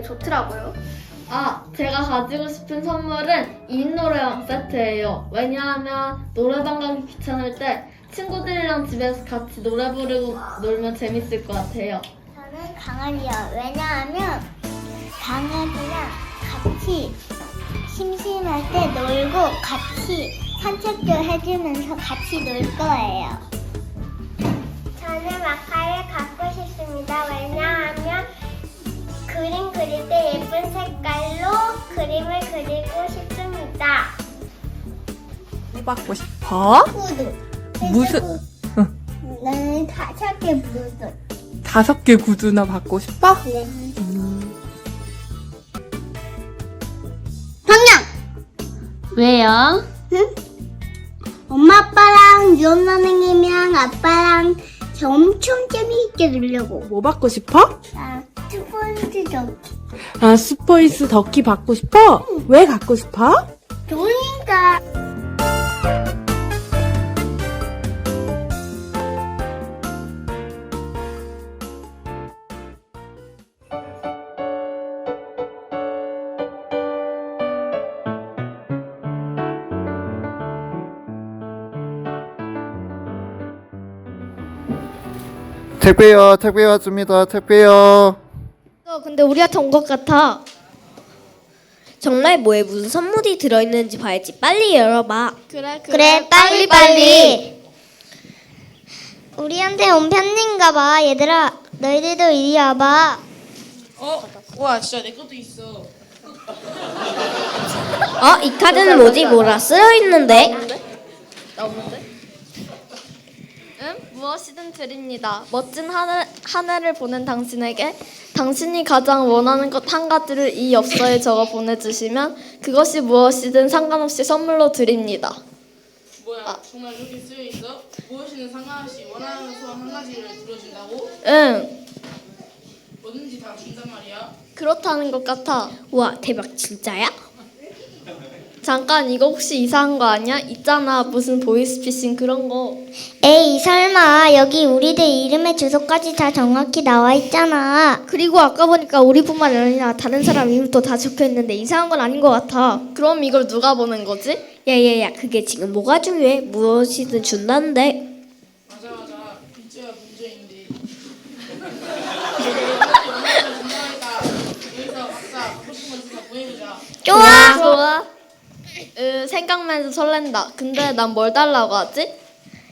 되게 좋더라고요. 아, 제가 가지고 싶은 선물은 인 노래방 세트예요. 왜냐하면 노래방 가기 귀찮을 때 친구들이랑 집에서 같이 노래 부르고 놀면 재밌을 것 같아요. 저는 강아지요. 왜냐하면 강아지랑 같이 심심할 때 놀고 같이 산책도 해주면서 같이 놀 거예요. 저는 마카를 갖고 싶습니다. 왜냐하면 그림 그릴 때 예쁜 색깔로 그림을 그리고 싶습니다. 뭐 받고 싶어? 구두. 무슨- 나는 다섯 개 구두. 다섯 개 구두나 받고 싶어? 네. 왜요? 엄마 아빠랑 유언 선생님이랑 아빠랑 엄청 재미있게 놀려고. 뭐 받고 싶어? 나 스펀지 좀 아, 스포이스 덕키 받고 싶어? 왜 갖고 싶어? 좋으니까. 택배요, 택배 왔습니다. 택배요. 어, 근데 우리한테 온 것 같아. 정말 뭐에 무슨 선물이 들어있는지 봐야지. 빨리 열어봐. 그래, 그래, 빨리 빨리. 우리한테 온 편지인가 봐. 얘들아, 너희들도 이리 와봐. 어? 와 진짜 내 것도 있어. 어? 이 카드는 뭐지? 뭐라 쓰여 있는데? 응? 무엇이든 드립니다. 멋진 하늘, 한 해를 보낸 당신에게 당신이 가장 원하는 것 한 가지를 이 엽서에 적어 보내주시면 그것이 무엇이든 상관없이 선물로 드립니다. 뭐야 정말 이렇게 쓰여 있어? 무엇이든 상관없이 원하는 소원 한 가지를 들어준다고? 응, 뭐든지 다 준단 말이야. 그렇다는 것 같아. 우와 대박 진짜야? 잠깐 이거 혹시 이상한 거 아니야? 있잖아 무슨 보이스피싱 그런 거. 에이, 설마. 여기 우리들 이름의 주소까지 다 정확히 나와 있잖아. 그리고 아까 보니까 우리뿐만 아니라 다른 사람 이름도 다 적혀 있는데 이상한 건 아닌 것 같아. 그럼 이걸 누가 보낸 거지? 야야야 그게 지금 뭐가 중요해? 무엇이든 준다는데. 맞아 문제인데. 여기서 각자 거. 좋아. 생각만 해도 설렌다. 근데 난 뭘 달라고 하지?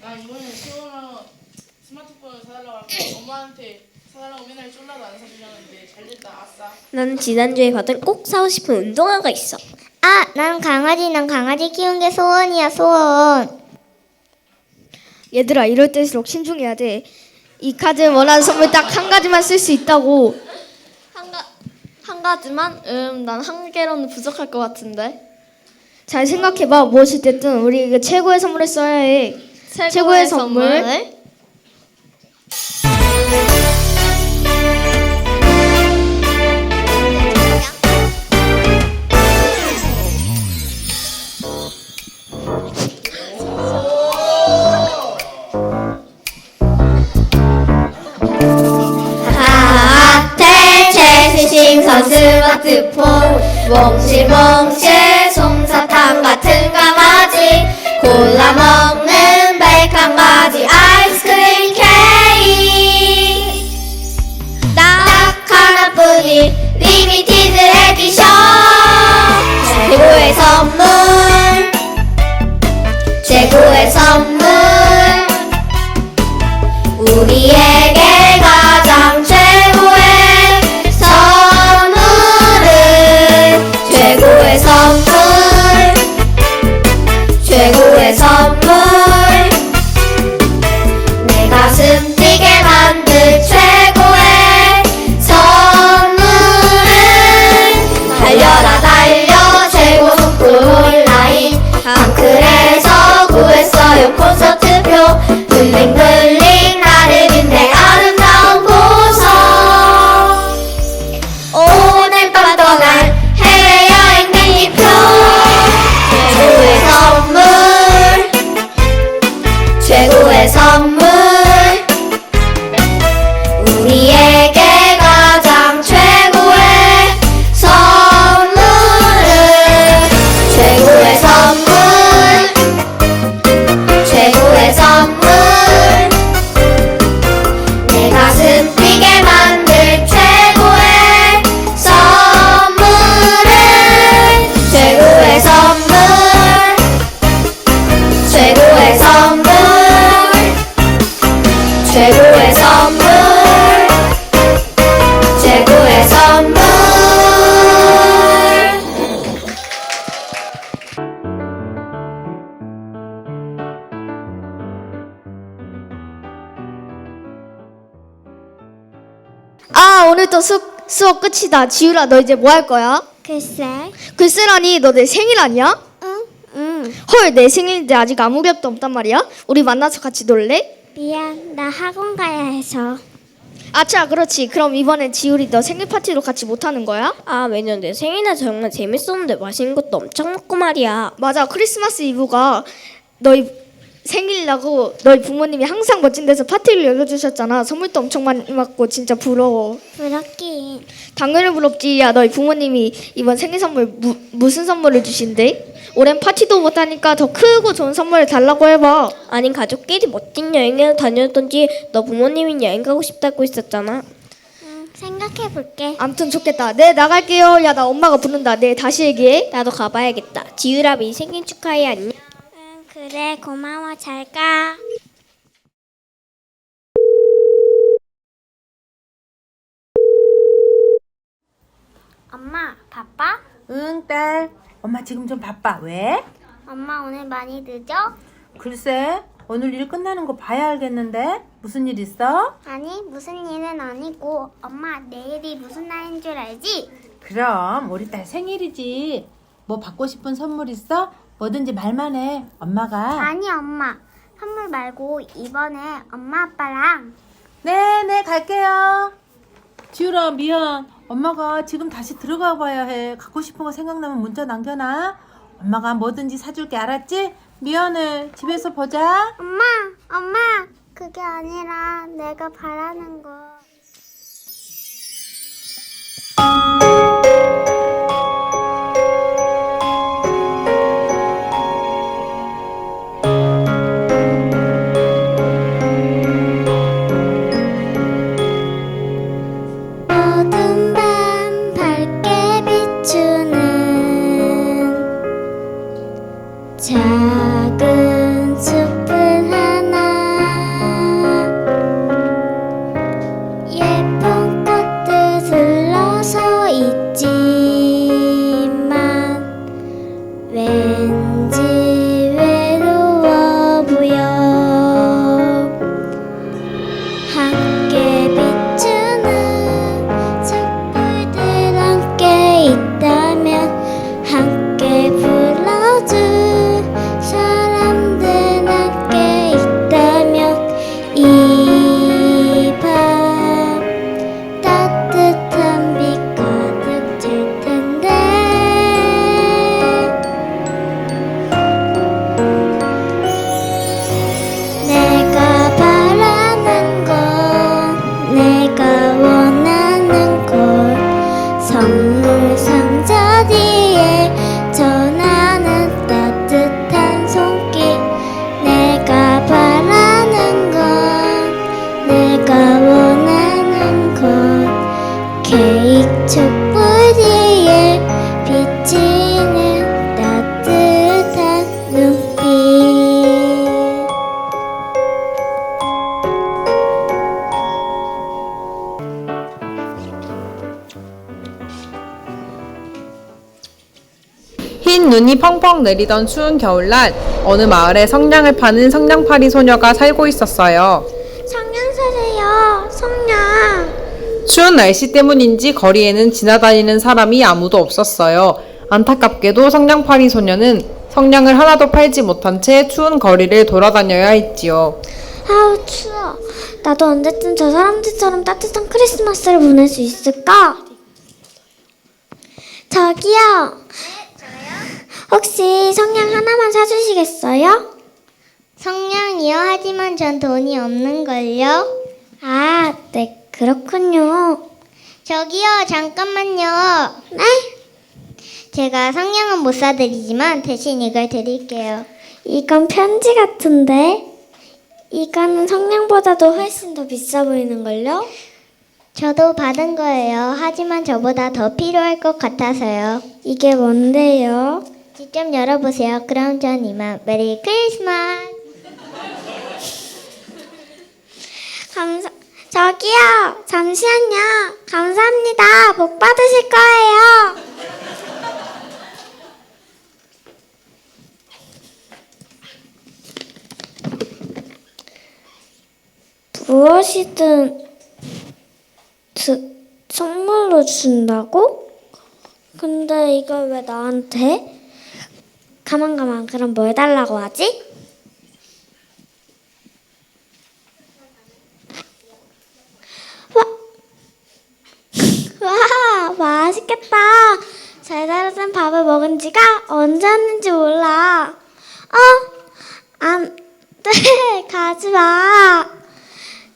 나 이번에 시원한 스마트폰을 사달라고 할거 엄마한테 사달라고 맨날 쫄라도 안 사주려는데 잘됐다 아싸. 나는 지난주에 받은 꼭 사고 싶은 운동화가 있어. 아, 난 강아지, 난 강아지 키우는 게 소원이야, 소원. 얘들아, 이럴 때일수록 신중해야 돼. 이 카드는 원하는 선물 딱 한 가지만 쓸 수 있다고. 한, 가, 한 가지만? 음, 난 한 개로는 부족할 것 같은데. 잘 생각해봐. 무엇이 됐든 우리에게 최고의 선물을 써야 해. 최고의 선물. 하태 최신싱선 스마트폰 몽실몽실 솜 사탕 같은 강아지 골라 먹는 또 수, 수업 끝이다. 지율아 너 이제 뭐 할 거야? 글쎄. 글쎄라니 너 내 생일 아니야? 응, 응. 헐 내 생일인데 아직 아무 격도 없단 말이야? 우리 만나서 같이 놀래? 미안, 나 학원 가야 해서. 아차 그렇지. 그럼 이번엔 지율이 너 생일 파티로 같이 못 하는 거야? 아 매년 내 생일날 정말 재밌었는데 맛있는 것도 엄청 먹고 말이야. 맞아 크리스마스 이브가 너희 생일이라고 너희 부모님이 항상 멋진 데서 파티를 열어주셨잖아. 선물도 엄청 많이 받고 진짜 부러워. 부럽긴. 당연히 부럽지. 야 너희 부모님이 이번 생일 선물 무, 무슨 선물을 주신대? 올해는 파티도 못하니까 더 크고 좋은 선물을 달라고 해봐. 아니 가족끼리 멋진 여행을 다녔던지 너 부모님이 여행 가고 싶다고 했었잖아. 응, 생각해 볼게. 암튼 좋겠다. 네 나갈게요. 야 나 엄마가 부른다. 네 다시 얘기해. 나도 가봐야겠다. 지유라 미 생일 축하해 안녕. 응, 그래, 고마워. 잘 가. 엄마, 바빠? 응, 딸. 엄마 지금 좀 바빠. 왜? 엄마 오늘 많이 늦어? 글쎄, 오늘 일 끝나는 거 봐야 알겠는데? 무슨 일 있어? 아니, 무슨 일은 아니고 엄마 내일이 무슨 날인 줄 알지? 그럼 우리 딸 생일이지. 뭐 받고 싶은 선물 있어? 뭐든지 말만 해. 엄마가. 아니, 엄마. 선물 말고 이번에 엄마 아빠랑 네, 네, 갈게요. 지우라, 미안. 엄마가 지금 다시 들어가 봐야 해. 갖고 싶은 거 생각나면 문자 남겨놔. 엄마가 뭐든지 사줄게, 알았지? 미안해. 집에서 보자. 엄마, 엄마. 그게 아니라 내가 바라는 거. 흰 눈이 펑펑 내리던 추운 겨울날 어느 마을에 성냥을 파는 성냥팔이 소녀가 살고 있었어요. 성냥 사세요 성냥 추운 날씨 때문인지 거리에는 지나다니는 사람이 아무도 없었어요. 안타깝게도 성냥팔이 소녀는 성냥을 하나도 팔지 못한 채 추운 거리를 돌아다녀야 했지요. 아우 추워 나도 언제쯤 저 사람들처럼 따뜻한 크리스마스를 보낼 수 있을까? 저기요 혹시 성냥 하나만 사주시겠어요? 성냥이요? 하지만 전 돈이 없는걸요? 아, 네, 그렇군요. 저기요, 잠깐만요. 네? 제가 성냥은 못 사드리지만 대신 이걸 드릴게요. 이건 편지 같은데? 이거는 성냥보다도 훨씬 더 비싸 보이는걸요? 저도 받은 거예요. 하지만 저보다 더 필요할 것 같아서요. 이게 뭔데요? 직접 열어보세요. 그럼 전 이만 메리 크리스마스. 저기요, 잠시만요. 감사합니다. 복 받으실 거예요. 무엇이든 드, 선물로 준다고? 근데 이걸 왜 나한테? 가만 가만 그럼 뭐 해달라고 하지? 와, 와 맛있겠다. 잘 자라된 밥을 먹은 지가 언제였는지 몰라. 어? 안 돼, 가지 마.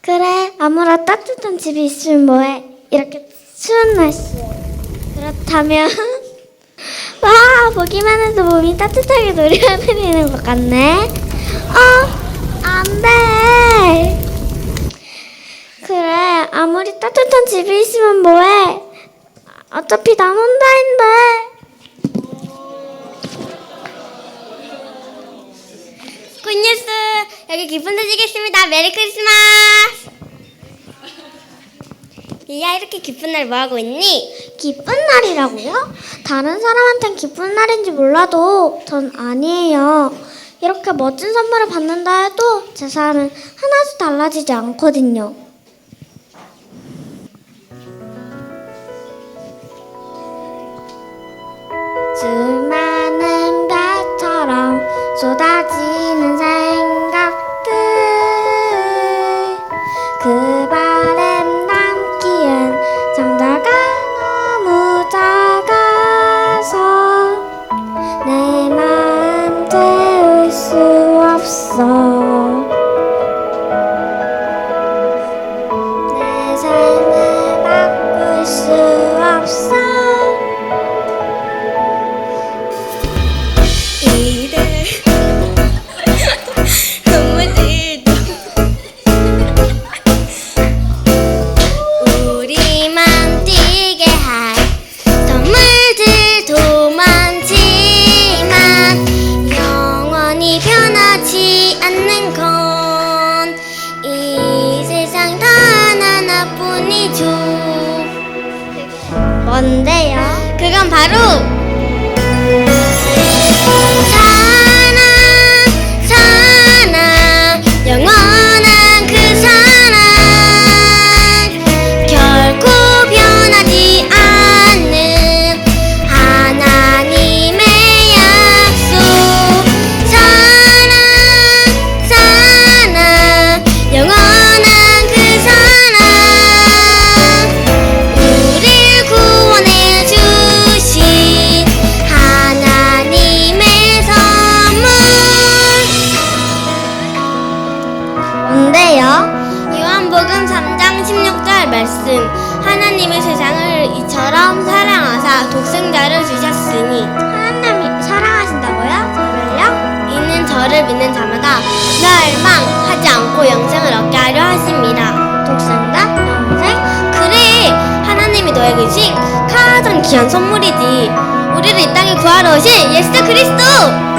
그래, 아무나 따뜻한 집이 있으면 뭐해? 이렇게 추운 날씨에. 그렇다면, 와, 보기만 해도 몸이 따뜻하게 노래하는 것 같네. 어, 안 돼. 그래, 아무리 따뜻한 집이 있으면 뭐해? 어차피 난 혼자인데. 굿뉴스! 여기 기쁜 소식있습니다 메리 크리스마스! 이야 이렇게 기쁜 날 뭐 하고 있니? 기쁜 날이라고요? 다른 사람한텐 기쁜 날인지 몰라도 전 아니에요. 이렇게 멋진 선물을 받는다 해도 제 삶은 하나도 달라지지 않거든요. 수 없 저를 믿는 자마다 멸망하지 않고 영생을 얻게 하려 하십니다 독생자? 영생? 그래 하나님이 너에게 주신 가장 귀한 선물이지 우리를 이 땅에 구하러 오신 예수 그리스도